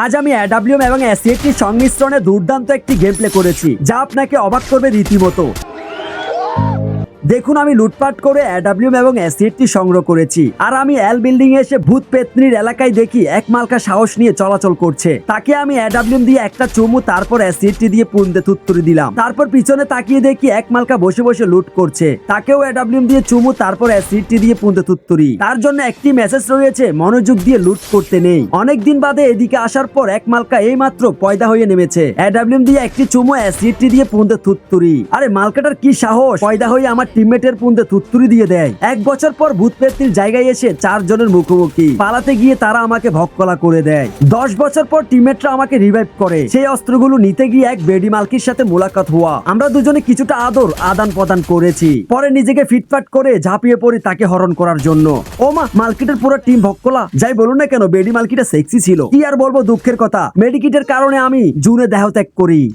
আজ আমি অ্যাডাব্লিউম এবং এসিএটির সংমিশ্রণে দুর্দান্ত একটি গেম প্লে করেছি, যা আপনাকে অবাক করবে রীতিমতো। দেখুন আমি লুটপাট করে অ্যাডাব্লিউম এবং অ্যাসিডটি সংগ্রহ করেছি। আর আমি এল বিল্ডিং এসে ভূত পেতনির এলাকায় দেখি এক মালকা সাহস নিয়ে চলাচল করছে। তাকে আমি অ্যাডাব্লিউম দিয়ে একটা চুমু, তারপর অ্যাসিডটি দিয়ে পুন্দে তুত্তুরি দিলাম। তারপর পিছনে তাকিয়ে দেখি এক মালকা বসে বসে লুট করছে। তাকেও অ্যাডাব্লিউম দিয়ে চুমু, তারপর অ্যাসিডটি দিয়ে পুন্দে তুত্তুরি তার জন্য একটি মেসেজ রয়েছে, মনোযোগ দিয়ে লুট করতে নেই। অনেক দিন বাদে এদিকে আসার পর এক মালকা এই মাত্র পয়দা হয়ে নেমেছে। অ্যাডাব্লিউম দিয়ে একটি চুমু অ্যাসিডটি দিয়ে পুন্দে তুত্তুরি আরে মালকাটার কি সাহস? পয়দা হয়ে আমার টিমমেটের পুন্দে তুত্তুরি দিয়ে দেয়। এক বছর পর ভূত পেত্নির জায়গায় এসে চারজনের মুখোমুখি। পালাতে গিয়ে তারা আমাকে ভক্কলা করে দেয়। দশ বছর পর টিমমেটরা আমাকে রিভাইভ করে। সেই অস্ত্রগুলো নিতে গিয়ে এক বেডি মালকির সাথে মোলাকাত হওয়া। আমরা দুজনে কিছুটা আদর, আদান প্রদান করেছি। পরে নিজেকে ফিটফাট করে ঝাঁপিয়ে পড়ি তাকে হরণ করার জন্য। ও মা, মালকিটের পুরো টিম ভক্কলা। যাই বলুন না কেন, বেডি মালকিটা সেক্সি ছিল। কি আর বলব দুঃখের কথা। মেডিকিটের কারণে আমি জুনে দেহ ত্যাগ করি।